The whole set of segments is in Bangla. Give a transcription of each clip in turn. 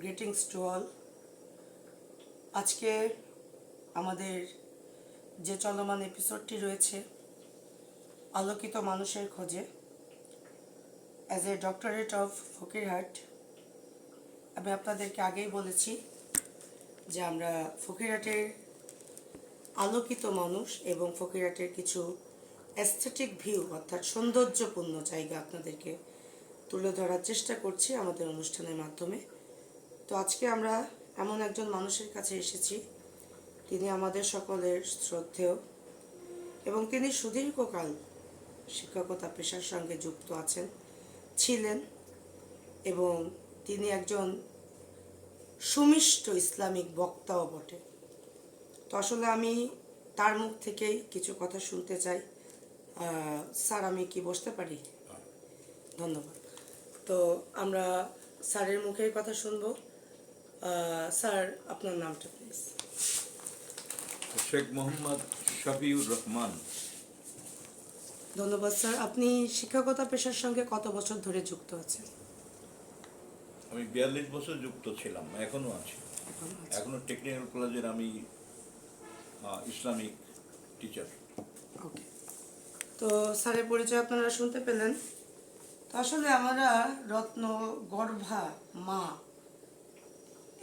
গ্রিটিংস টু অল আজকে আমাদের যে চলমান এপিসোডটি রয়েছে, আলোকিত মানুষের খোঁজে as a doctorate of Fakirhat আমি আপনাদেরকে আগেই বলেছি যে আমরা ফকিরহাটের আলোকিত মানুষ এবং ফকিরহাটের কিছু অ্যাস্থেটিক ভিউ অর্থাৎ সৌন্দর্যপূর্ণ জায়গা আপনাদেরকে তুলে ধরার চেষ্টা করছি আমাদের অনুষ্ঠানের মাধ্যমে। তো আজকে আমরা এমন একজন মানুষের কাছে এসেছি। তিনি আমাদের সকলের শ্রদ্ধেয় এবং তিনি সুদীর্ঘকাল শিক্ষকতা পেশার সঙ্গে যুক্ত আছেন ছিলেন এবং তিনি একজন সুমিষ্ট ইসলামিক বক্তাও বটে। তো আসলে আমি তার মুখ থেকেই কিছু কথা শুনতে চাই। স্যার আমি কি বসতে পারি? ধন্যবাদ। তো আমরা স্যারের মুখের কথা শুনব। স্যার আপনার নামটা প্লিজ শেখ মোহাম্মদ শফিউর রহমান। ধন্যবাদ স্যার আপনি শিক্ষকতা পেশার সঙ্গে কত বছর ধরে যুক্ত আছেন? আমি বিয়াল্লিশ বছর যুক্ত ছিলাম এখনও আছি। এখন আছেন। এখনও টেকনিক্যাল কলেজের আমি ইসলামিক টিচার ওকে তো স্যারের পরিচয় আপনারা শুনতে পেলেন। তো আসলে আমরা রত্ন গর্ভা মা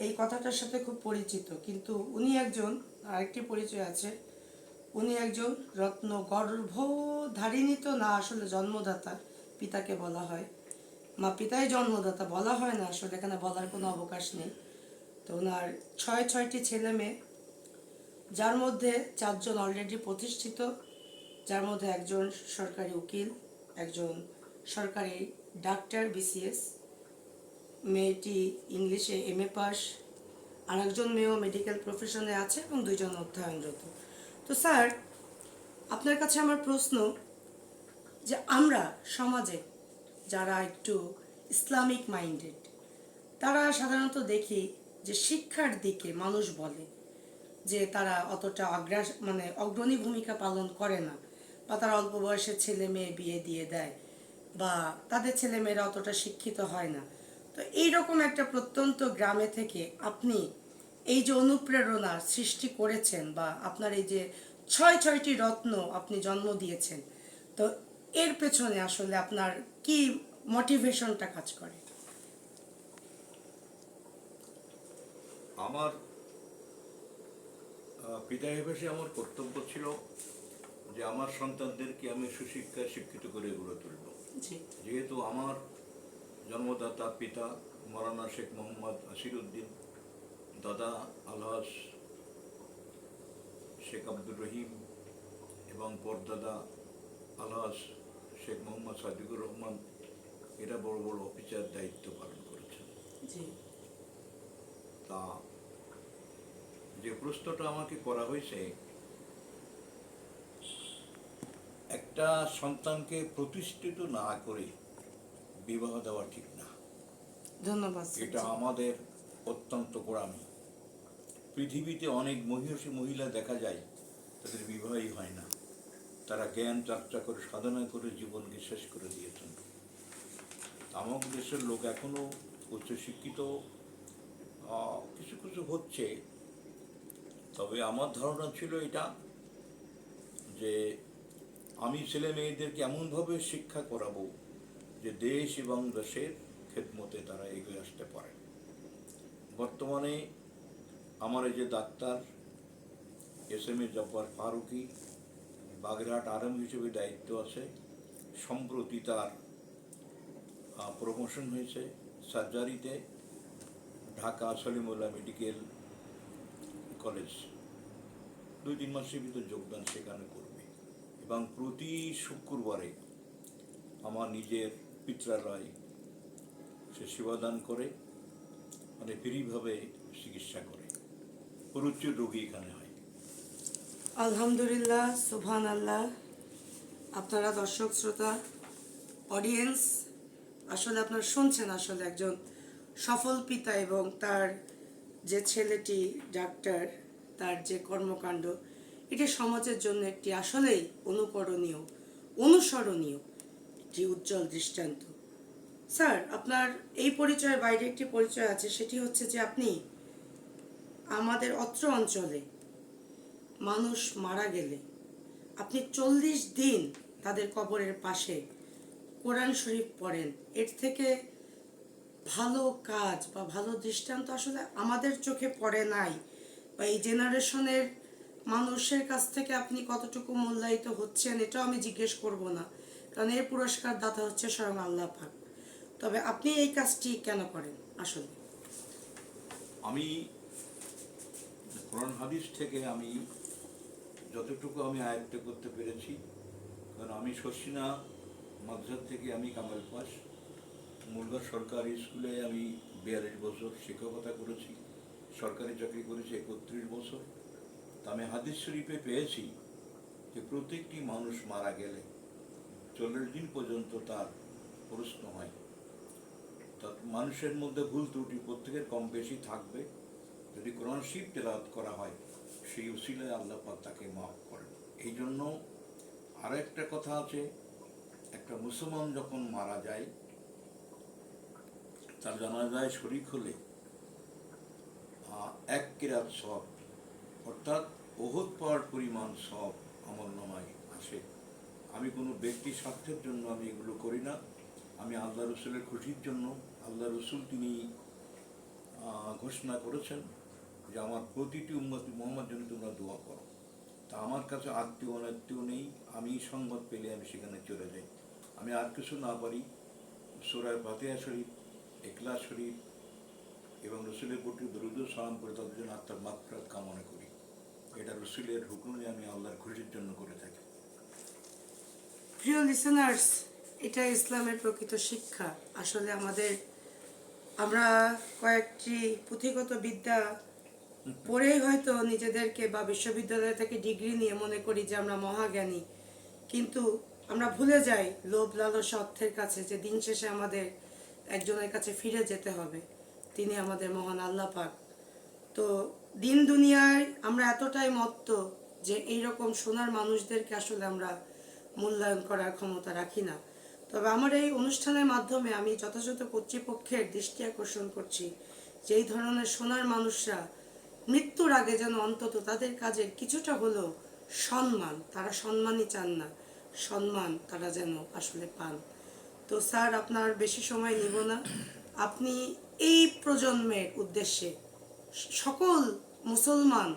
এই কথাটার সাথে খুব পরিচিত, কিন্তু উনি একজন, আরেকটি পরিচয় আছে, উনি একজন রত্ন গর্ভধারিণী তো না আসলে জন্মদাতা, পিতাকে বলা হয়। মা পিতাই জন্মদাতা, বলা হয় না আসলে, এখানে বলার কোনো অবকাশ নেই। তো ওনার ছয়, ছয়টি ছেলে মেয়ে, যার মধ্যে চারজন অলরেডি প্রতিষ্ঠিত, যার মধ্যে একজন সরকারি উকিল, একজন সরকারি ডাক্তার বিসিএস মেয়েটি ইংলিশে এম এ পাস আর একজন মেয়েও মেডিকেল প্রফেশনে আছে এবং দুইজন অধ্যয়নরত। তো স্যার, আপনার কাছে আমার প্রশ্ন যে আমরা সমাজে যারা একটু ইসলামিক মাইন্ডেড তারা সাধারণত দেখি যে শিক্ষার দিকে মানুষ বলে যে তারা অতটা অগ্রাস মানে অগ্রণী ভূমিকা পালন করে না, বা তারা অল্প বয়সের ছেলে মেয়ে বিয়ে দিয়ে দেয়, বা তাদের ছেলে মেয়েরা অতটা শিক্ষিত হয় না। তো এইরকম একটা প্রত্যন্ত গ্রামে থেকে আপনি এই যে অনুপ্রেরণা সৃষ্টি করেছেন বা আপনার এই যে ছয় ছয়টি রত্ন আপনি জন্ম দিয়েছেন তো এর পেছনে আসলে আপনার কি মোটিভেশনটা কাজ করে? আমার পিতা হিসেবে আমার কর্তব্য ছিল যে আমার সন্তানদেরকে আমি সুশিক্ষায় শিক্ষিত করে গড়ে তুলব। যেহেতু আমার জন্মদাতা পিতা মৌলানা শেখ মোহাম্মদ আসিরুদ্দিন দাদা আলহাস শেখ আব্দুর রহিম এবং পরদাদা আলহাস শেখ মোহাম্মদ সাদিকুর রহমান এরা বড় বড় অফিসার দায়িত্ব পালন করেছেন। তা যে প্রশ্নটা আমাকে করা হয়েছে একটা সন্তানকে প্রতিষ্ঠিত না করে বিবাহ দেওয়া ঠিক না। ধন্যবাদ। এটা আমাদের অত্যন্ত গোড়ামি। পৃথিবীতে অনেক মহিষী মহিলা দেখা যায় তাদের বিবাহই হয় না। তারা জ্ঞান চর্চা করে সাধনা করে জীবনকে শেষ করে দিয়েছেন। আমাদের দেশের লোক এখনও উচ্চশিক্ষিত কিছু কিছু হচ্ছে। তবে আমার ধারণা ছিল এটা যে আমি ছেলে মেয়েদেরকে এমনভাবে শিক্ষা করাবো যে দেশ এবং দেশের খেদমতে তারা এগিয়ে আসতে পারে। বর্তমানে আমার যে doctor S M A Jabbar Faruki Bagerhat আরম হিসেবে দায়িত্ব আছে। সম্প্রতি তার প্রমোশন হয়েছে সার্জারিতে ঢাকা সলিমুল্লাহ মেডিকেল কলেজ দুই তিন মাসের ভিতর যোগদান সেখানে করবে এবং প্রতি শুক্রবারে আমার নিজের পিত্রালয় সে সেবাদান করে মানে ফ্রিভাবে চিকিৎসা করে। প্রচুর রোগী এখানে হয়। আলহামদুলিল্লাহ সুবহান আল্লাহ আপনারা দর্শক, শ্রোতা অডিয়েন্স আসলে আপনারা শুনছেন আসলে একজন সফল পিতা এবং তার যে ছেলেটি, ডাক্তার, তার যে কর্মকাণ্ড, এটি সমাজের জন্য একটি আসলেই অনুকরণীয়, অনুসরণীয়। একটি উজ্জ্বল দৃষ্টান্ত। স্যার, আপনার এই পরিচয়ের বাইরে একটি পরিচয় আছে, সেটি হচ্ছে যে আপনি আমাদের অত্র অঞ্চলে মানুষ মারা গেলে, আপনি চল্লিশ দিন তাদের কবরের পাশে কোরআন শরীফ পড়েন। এর থেকে ভালো কাজ বা ভালো দৃষ্টান্ত আসলে আমাদের চোখে পড়ে নাই। বা এই জেনারেশনের মানুষের কাছ থেকে আপনি কতটুকু মূল্যায়িত হচ্ছেন, এটাও আমি জিজ্ঞেস করব না। কারণ এর পুরস্কার দাতা হচ্ছে স্বয়ং আল্লাহ পাক। তবে আপনি এই কাজটি কেন করেন? আসলে আমি কোরআন হাদিস থেকে আমি যতটুকু আমি আয়ত্ত করতে পেরেছি, কারণ আমি শর্ষিনা মাদ্রাস থেকে আমি কামাল পাস। মুলগা সরকারি স্কুলে আমি বিয়াল্লিশ বছর শিক্ষকতা করেছি, সরকারি চাকরি করেছি একত্রিশ বছর। তা আমি হাদিস শরীফে পেয়েছি যে প্রত্যেকটি মানুষ মারা গেলে চল্লিশ দিন পর্যন্ত তার প্রশ্ন হয়। তা মানুষের মধ্যে ভুল ত্রুটি প্রত্যেকের কম বেশি থাকবে। যদি কোরআন শিব তেলাওয়াত করা হয়, সেই উসিলায় আল্লাহ তাকে মাফ করেন। এই জন্য আরও একটা কথা আছে, একটা মুসলমান যখন মারা যায়, তার জানাজায় শরিক হলে এক কিরাত সব, অর্থাৎ ওহত পাওয়ার পরিমাণ সব আমার নামায় আসে। আমি কোনো ব্যক্তি স্বার্থের জন্য আমি এগুলো করি না। আমি আল্লাহ রসুলের খুশির জন্য, আল্লাহ রসুল তিনি ঘোষণা করেছেন যে আমার প্রতিটি উম্মতি মোহাম্মদ জন্য তোমরা দোয়া করো। তা আমার কাছে আত্মীয় অনাত্মীয় নেই, আমি সংবাদ পেলে আমি সেখানে চলে যাই। আমি আর কিছু না পারি। সোরায় ফাতেহা শরীফ একলা শরীফ এবং রসুলের প্রতি দরুদ সালাম করে তাদের জন্য আত্মার মাত্রাত কামনা করি। এটা রসুলের হুকুমে আমি আল্লাহর খুশির জন্য করে থাকি। প্রিয় লিসেনার্স এটা ইসলামের প্রকৃত শিক্ষা। আসলে আমাদের, আমরা কয়েকটি পুঁথিগত বিদ্যা পড়েই হয়তো নিজেদেরকে বা বিশ্ববিদ্যালয় থেকে ডিগ্রি নিয়ে মনে করি যে আমরা মহাজ্ঞানী। কিন্তু আমরা ভুলে যাই লোভ, লালসা, অর্থের কাছে যে দিন শেষে আমাদের একজনের কাছে ফিরে যেতে হবে। তিনি আমাদের মহান আল্লাহ পাক। তো দিন দুনিয়ায় আমরা এতটাই মত্ত যে এইরকম সোনার মানুষদেরকে আসলে আমরা মূল্যায়ন করার ক্ষমতা রাখি না। তবে আমার এই অনুষ্ঠানের মাধ্যমে আমি যথাযথ কর্তৃপক্ষের দৃষ্টি আকর্ষণ করছি। যে ধরনের সোনার মানুষরা মৃত্যুর আগে যেন অন্তত তাদের কাজের কিছুটা হলেও সম্মান, তারা সম্মানই চান না। সম্মান তারা যেন আসলে পান। তো স্যার, আপনার বেশি সময় নিব না। আপনি এই প্রজন্মের উদ্দেশ্যে সকল মুসলমান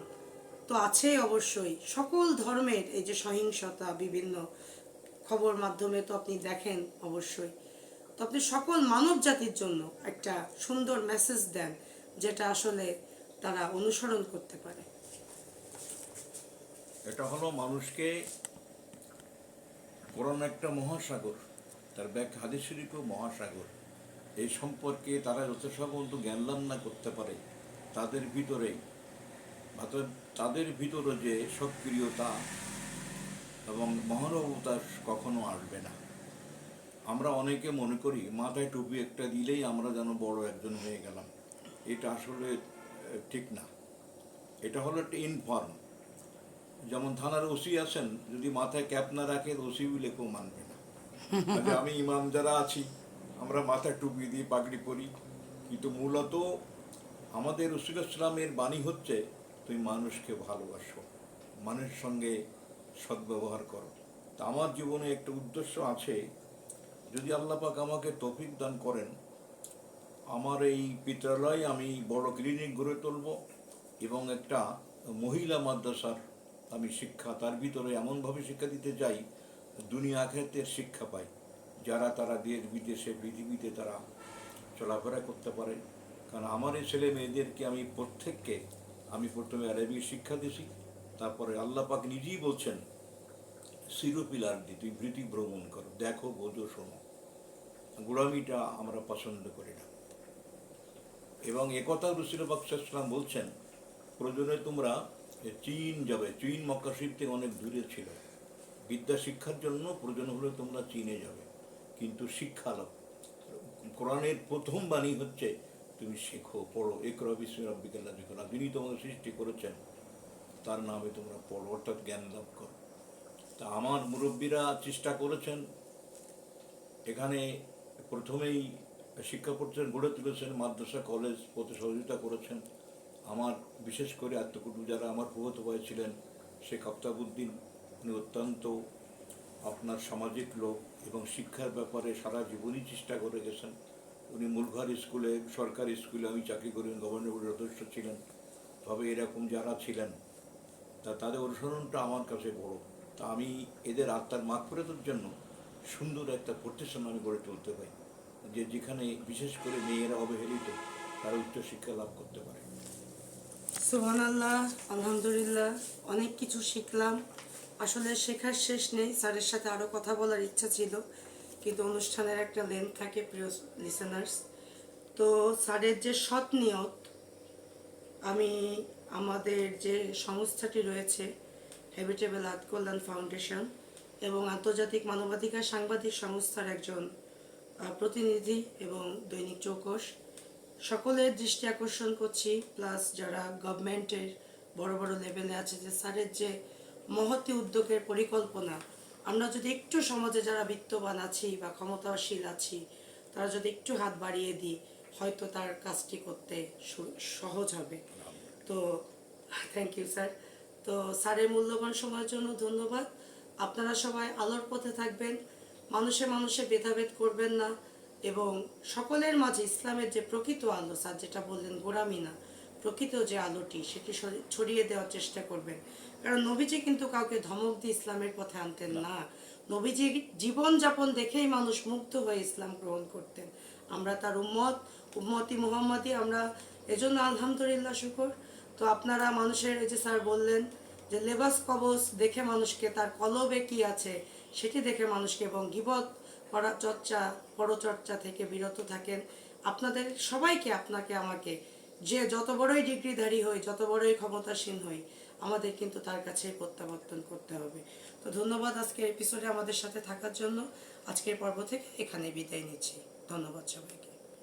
তো আছেই অবশ্যই। সকল ধর্মের এই যে সহিংসতা, বিভিন্ন খবর মাধ্যমে তো আপনি দেখেন অবশ্যই। তো আপনি সকল মানব জাতির জন্য একটা সুন্দর মেসেজ দেন, যেটা আসলে তারা অনুসরণ করতে পারে। এটা হলো মানুষকে কোরআন একটা মহাসাগর, তার ব্যাগ হাদিস মহাসাগর। এই সম্পর্কে তারা পর্যন্ত জ্ঞান লাভ না করতে পারে, তাদের ভিতরে অর্থাৎ তাদের ভিতরে যে সক্রিয়তা এবং মহানবতা কখনো আসবে না। আমরা অনেকে মনে করি, মাথায় টুপি একটা দিলেই আমরা যেন বড় একজন হয়ে গেলাম। এটা আসলে ঠিক না। এটা হলো একটা ইনফর্ম যেমন থানার ওসি আছেন, যদি মাথায় ক্যাপ না রাখে ওসি বলে কেউ মানবে না। আমি ইমাম যারা আছি, আমরা মাথায় টুপি দিয়ে পাগড়ি পরি। কিন্তু মূলত আমাদের রসুল ইসলামের বাণী হচ্ছে তুমি মানুষকে ভালোবাসো, মানুষের সঙ্গে সদ্ব্যবহার করো। তা আমার জীবনে একটা উদ্দেশ্য আছে, যদি আল্লাহ পাক আমাকে তৌফিক দান করেন, আমার এই পিত্রালয় আমি বড় ক্লিনিক গড়ে তুলব এবং একটা মহিলা মাদ্রাসার আমি শিক্ষা, তার ভিতরে এমনভাবে শিক্ষা দিতে চাই, দুনিয়া আখেরাতের শিক্ষা পাই, যারা তারা দেশ বিদেশে, পৃথিবীতে তারা চলাফেরা করতে পারে। কারণ আমার এই ছেলে মেয়েদেরকে আমি প্রত্যেককে আমি প্রথমে আরবি শিক্ষা দিয়েছি, তারপরে আল্লাহ পাক নিজেই বলছেন সিরোপিলার দিয়ে তুই বৃত্তি ভ্রমণ করো, দেখো, বোঝো, শোনো। গোড়ামিটা আমরা পছন্দ করি না। এবং একথা রসুল বাকসাম বলছেন, প্রয়োজনে তোমরা চীন যাবে। চীন মক্কা শরীফ থেকে অনেক দূরে ছিল। বিদ্যা শিক্ষার জন্য প্রয়োজন হলে তোমরা চীনে যাবে। কিন্তু শিক্ষা লাভ। কোরআনের প্রথম বাণী হচ্ছে তুমি শেখো, পড়ো। একরা বিশ্ব রব্বিকাল্লা জিকরা যিনি তোমাকে সৃষ্টি করেছেন, তার নামে তোমরা পড়ো, অর্থাৎ জ্ঞান লাভ করো। তা আমার মুরব্বীরা চেষ্টা করেছেন, এখানে প্রথমেই শিক্ষা প্রতিষ্ঠান গড়ে তুলেছেন, মাদ্রাসা, কলেজ প্রতি সহযোগিতা করেছেন। আমার বিশেষ করে আত্মকুটু যারা আমার প্রগত ভাই ছিলেন, শেখ আফতাবুদ্দিন, উনি অত্যন্ত আপনার সামাজিক লোক এবং শিক্ষার ব্যাপারে সারা জীবনই চেষ্টা করে গেছেন। উনি মূলঘর স্কুলে, সরকারি স্কুলে আমি চাকরি করি গভর্নর বোর্ডের সদস্য ছিলেন। তবে এরকম যারা ছিলেন, তা তাদের অনুসরণটা আমার কাছে বড়। তা আমি এদের আত্মার মাগফিরাতের জন্য সুন্দর একটা প্রতিষ্ঠান আমি গড়ে তুলতে পারি। যে যেখানে বিশেষ করে মেয়েরা অবহেলিত, তারা উচ্চশিক্ষা লাভ করতে পারে। সুহান আল্লাহ আলহামদুলিল্লাহ, অনেক কিছু শিখলাম। আসলে শেখার শেষ নেই, স্যারের সাথে আরও কথা বলার ইচ্ছা ছিল। কিন্তু অনুষ্ঠানের একটা লেন্থ থাকে প্রিয় লিসেনার্স তো স্যারের যে সৎ নিয়ত, আমি আমাদের যে সংস্থাটি রয়েছে হ্যাবিটেবল আর্থ কল্যাণ ফাউন্ডেশন এবং আন্তর্জাতিক মানবাধিকার সাংবাদিক সংস্থার একজন প্রতিনিধি এবং দৈনিক চৌকস, সকলের দৃষ্টি আকর্ষণ করছি। প্লাস যারা গভর্নমেন্টের বড় বড় লেভেলে আছে যে স্যারের যে মহতি উদ্যোগের পরিকল্পনা আমরা যদি একটু সমাজে যারা বিত্তবান আছি বা ক্ষমতাশীল আছি, তারা যদি একটু হাত বাড়িয়ে দিই, হয়তো তার কাজটি করতে সহজ হবে। তো থ্যাংক ইউ স্যার তো, স্যারের মূল্যবান সময়ের জন্য ধন্যবাদ। আপনারা সবাই আলোর পথে থাকবেন, মানুষে মানুষে ভেদাভেদ করবেন না এবং সকলের মাঝে ইসলামের যে প্রকৃত আলো, স্যার যেটা বললেন গোড়ামি না প্রকৃত যে আলোটি, সেটি ছড়িয়ে দেওয়ার চেষ্টা করবেন। কারণ নবীজি কিন্তু কাউকে ধমক দিয়ে ইসলামের পথে আনতেন না। নবীজি জীবন যাপন দেখেই মানুষ মুগ্ধ হয়ে ইসলাম গ্রহণ করতেন। আমরা তার উম্মত, উম্মতি মুহাম্মদি, আমরা এজন্য আলহামদুলিল্লাহ শুকর। তো আপনারা মানুষের, এই যে স্যার বললেন যে লেবাস কবচ দেখে মানুষকে, তার কলবে কি আছে সেটি দেখে মানুষকে এবং গিবত করা চর্চা, পরচর্চা থেকে বিরত থাকেন। আপনাদের সবাইকে, আপনাকে, আমাকে, যে যত বড়ই ডিগ্রিধারী হই, যত বড়ই ক্ষমতাসীন হই আমাদের কিন্তু তার কাছে প্রত্যাবর্তন করতে হবে। তো ধন্যবাদ আজকের এপিসোডে আমাদের সাথে থাকার জন্য। আজকের পর্ব থেকে এখানে বিদায় নিচ্ছি। ধন্যবাদ সবাইকে।